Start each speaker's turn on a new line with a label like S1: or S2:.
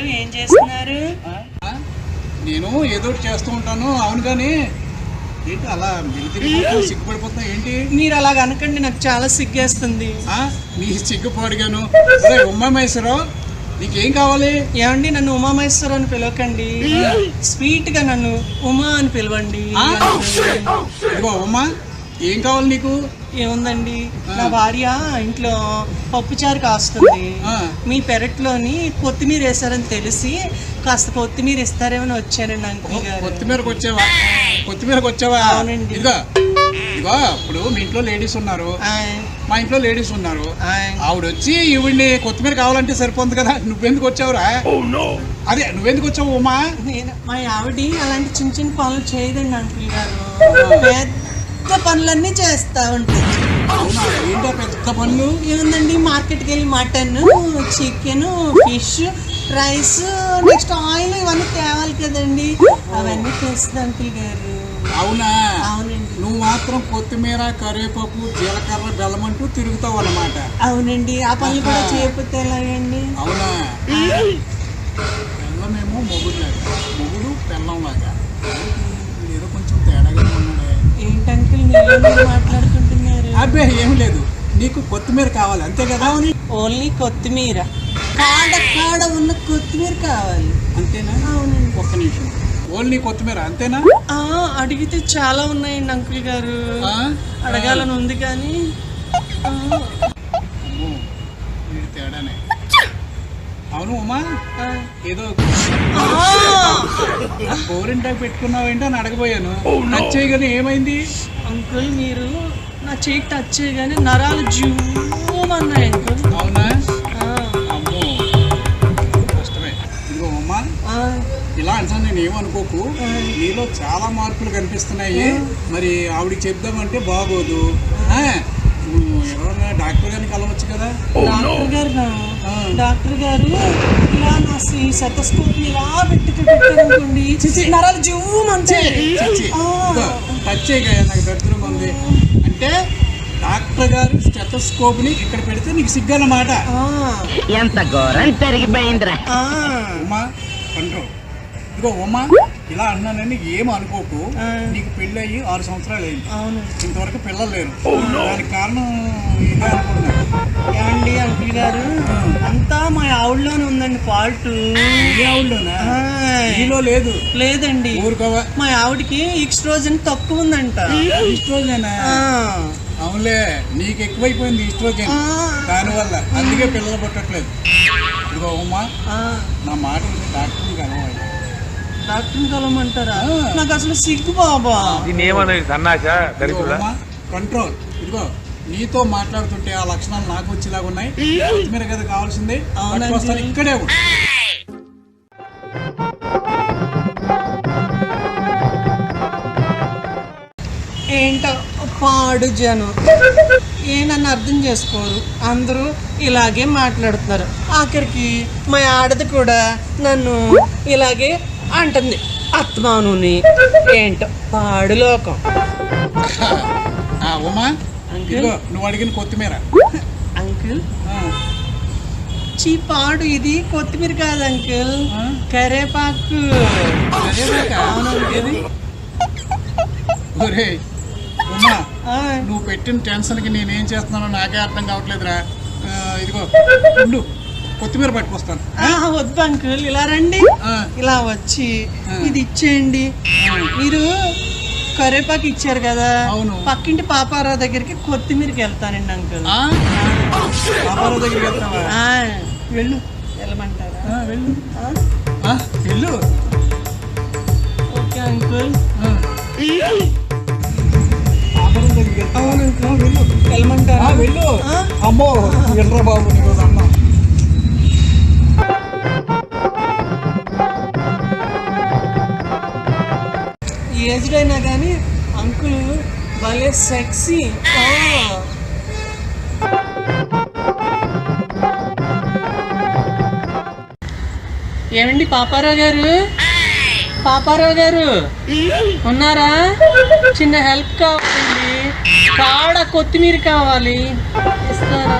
S1: ఏం చేస్తున్నారు?
S2: నేను ఏదో చేస్తూ ఉంటాను. అవును కానీ ఏంటి అలా సిగ్గుపడిపోతున్నా ఏంటి?
S1: మీరు అలాగ అనకండి నాకు చాలా సిగ్గేస్తుంది?
S2: నీ సిగ్గుపాడుగాను. ఉమామేశ్వరరావు నీకేం కావాలి?
S1: ఏమండి నన్ను ఉమామహేశ్వర్ అని పిలవకండి. స్వీట్గా నన్ను ఉమా అని పిలవండి.
S2: ఆ? ఏం కావాలి నీకు?
S1: ఏముందండి? నా భార్య ఇంట్లో పప్పుచారు కాస్తుంది. మీ పెరట్లోని కొత్తిమీర వేశారని తెలిసి కాస్త కొత్తిమీర ఇస్తారేమని వచ్చానండి అంకుల్ గారు.
S2: కొత్తిమీరకు వచ్చావా? కొత్తిమీరకు వచ్చావా?
S1: అవునండి.
S2: ఇదిగో ఇదిగో ఇప్పుడు మీ ఇంట్లో లేడీస్ ఉన్నారు.
S1: ఆయ్,
S2: మా ఇంట్లో లేడీస్ ఉన్నారు.
S1: ఆయ్.
S2: ఆవిడ వచ్చి ఈవిడ్ని కొత్తిమీర కావాలంటే సరిపోతుంది కదా నువ్వెందుకు వచ్చావురా? అదే నువ్వెందుకు వచ్చావు ఉమా?
S1: నేను మా ఆవిడ అలాంటి చిన్న చిన్న పనులు చేయదండి అంకుల్ గారు. పెద్ద పనులన్నీ చేస్తా ఉంటుంది
S2: ఏంటో పెద్ద పనులు?
S1: ఏముందండి? మార్కెట్కి వెళ్ళి mutton chicken fish rice next oil ఇవన్నీ తేవాలి కదండి. అవన్నీ తెస్తుంది అంకుల్ గారు.
S2: అవునా?
S1: అవునండి.
S2: నువ్వు మాత్రం కొత్తిమీర కరివేపాకు జీలకర్ర బెల్లం అంటూ తిరుగుతావు అన్నమాట.
S1: అవునండి. ఆ పనులు కూడా చేయకపోతే ఎలాగండి?
S2: అవునా? బెల్లమేమో మొగుడులాగా మొగుడు బెల్లంలాగా ఏదో కొంచెం తేడాగా ఉన్నాడే అబ్బే ఏం లేదు. నీకు కొత్తిమీర కావాలి అంతే కదా
S1: ఓన్లీ కొత్తిమీర. కాడ కాడ ఉన్న కొత్తిమీర కావాలి.
S2: అంతేనా?
S1: అవునండి.
S2: ఒక్క నిమిషం. ఓన్లీ కొత్తిమీర అంతేనా?
S1: అడిగితే చాలా ఉన్నాయండి అంకుల్ గారు? అడగాలని ఉంది కానీ.
S2: తేడానే. అవును ఉమా. ఏదో
S1: ఆ!
S2: గోరింటాకు పెట్టుకున్నావు ఏంటో అని అడగబోయాను. టచ్ చేయగానే ఏమైంది?
S1: అంకుల్ మీరు నా చేయి టచ్ చేయగానే నరాలు జూమన్నాయి అంకుల్.
S2: అవునా?
S1: ఆ,
S2: అమ్మో. కష్టమే. ఇదిగో అమ్మా
S1: ఆ,
S2: ఇలా అంటాను నేను ఏమనుకోకు నీలో చాలా మార్పులు కనిపిస్తున్నాయి. మరి ఆవిడకి చెప్దామంటే బాగోదు. ఎవరన్నా డాక్టర్ గారిని కలవచ్చు కదా?
S1: డాక్టర్ గారు. డాక్టర్ గారు ఇలా నా ఈ సెటస్కోప్ ఇలా పెట్టి పెట్టారనుకోండి నరాలు
S2: టచ్ చేయగా నాకు ఉంది అంటే డాక్టర్ గారు స్టెటోస్కోప్ని ఇక్కడ పెడితే నీకు సిగ్గన్నమాట.
S1: ఆ,
S3: ఎంత ఘోరం జరిగిపోయిందిరా
S1: ఆ.
S2: ఉమా ఇదిగో ఉమా ఇలా అన్నానని ఏం అనుకోకు. నీకు పెళ్ళి అయ్యి ఆరు సంవత్సరాలు అయింది.
S1: అవును.
S2: ఇంతవరకు పిల్లలు లేరు. దానికి కారణం ఇదే అనుకుంటున్నాను.
S1: ఏమండి అంకుల్ గారు? అంతా మా ఆవిడలోనే ఉందండి ఫాల్ట్.
S2: ఆవుల్లోనా నీలో లేదు.
S1: లేదండి.
S2: ఊరుకోవా?
S1: మా ఆవిడకి ఈస్ట్రోజన్ తక్కువ ఉందంట.
S2: ఈస్ట్రోజనేనా
S1: ఆ,
S2: అవునులే నీకు ఎక్కువైపోయింది ఈస్ట్రోజన్. దానివల్ల అందుకే పిల్లలు పుట్టట్లేదు. ఇదిగో ఉమా
S1: ఆ.
S2: నా మాట డాక్టర్ని కలవాలి.
S1: డాక్టర్ని
S2: ఆ.
S1: నాకు అసలు సిగ్గు బాబా.
S4: సన్నాస దరిద్రుడా?
S2: కంట్రోల్ ఇదిగో నీతో మాట్లాడుతుంటే ఆ లక్షణాలు నాకు వచ్చేలాగా ఉన్నాయి. కొత్తిమీర కదా కావాల్సింది? ఇక్కడే ఉండు.
S1: ఏంటో పాడు జనం. ఏ నన్ను అర్థం చేసుకోరు? అందరూ ఇలాగే మాట్లాడుతున్నారు. ఆఖరికి మా ఆడది కూడా నన్ను ఇలాగే అంటుంది. ఆత్మానుని ఏంటో పాడు లోకం.
S2: ఆ ఉమా
S1: అంకుల్.
S2: ఇదిగో నువ్వు అడిగిన కొత్తిమీర.
S1: అంకుల్?
S2: ఆ,
S1: చీ పాడు ఇది కొత్తిమీర కాదు అంకుల్.
S2: ఆ?
S1: కరేపాకు.
S2: కరివేపాకా? ఒరేయ్ ఉమా
S1: ఆ,
S2: నువ్వు పెట్టిన టెన్షన్కి నేనేం చేస్తున్నానో నాకే అర్థం కావట్లేదురా. ఆ, ఇదిగో ఉండు. కొత్తిమీర పట్టుకొస్తాను.
S1: వద్దు అంకుల్. ఇలా రండి. ఇలా వచ్చి. ఇది ఇచ్చేయండి. మీరు కరేపాకు ఇచ్చారు కదా
S2: అవును.
S1: పక్కింటి పాపారావు దగ్గరికి కొత్తిమీరకి వెళ్తానండి అంకుల్.
S2: ఆ? పాపారావు దగ్గరికి వెళ్తావా?
S1: వెళ్ళు. వెళ్ళమంటారా?
S2: వెళ్ళు. వెళ్ళు.
S1: Okay uncle.
S2: దగ్గరికి వెళ్తావా? వెళ్ళు.
S1: వెళ్ళమంటారా?
S2: వెళ్ళు? అమ్మో వెళ్ళరా బాబు నీకు అన్నా
S1: ఏజ్డ్ అయినా కానీ అంకుల్ భలే సెక్సీ. ఏమండి పాపారావు గారు? పాపారావు గారు ఉన్నారా? చిన్న హెల్ప్ కావాలండి. కాడ కొత్తిమీర కావాలి. ఇస్తారా?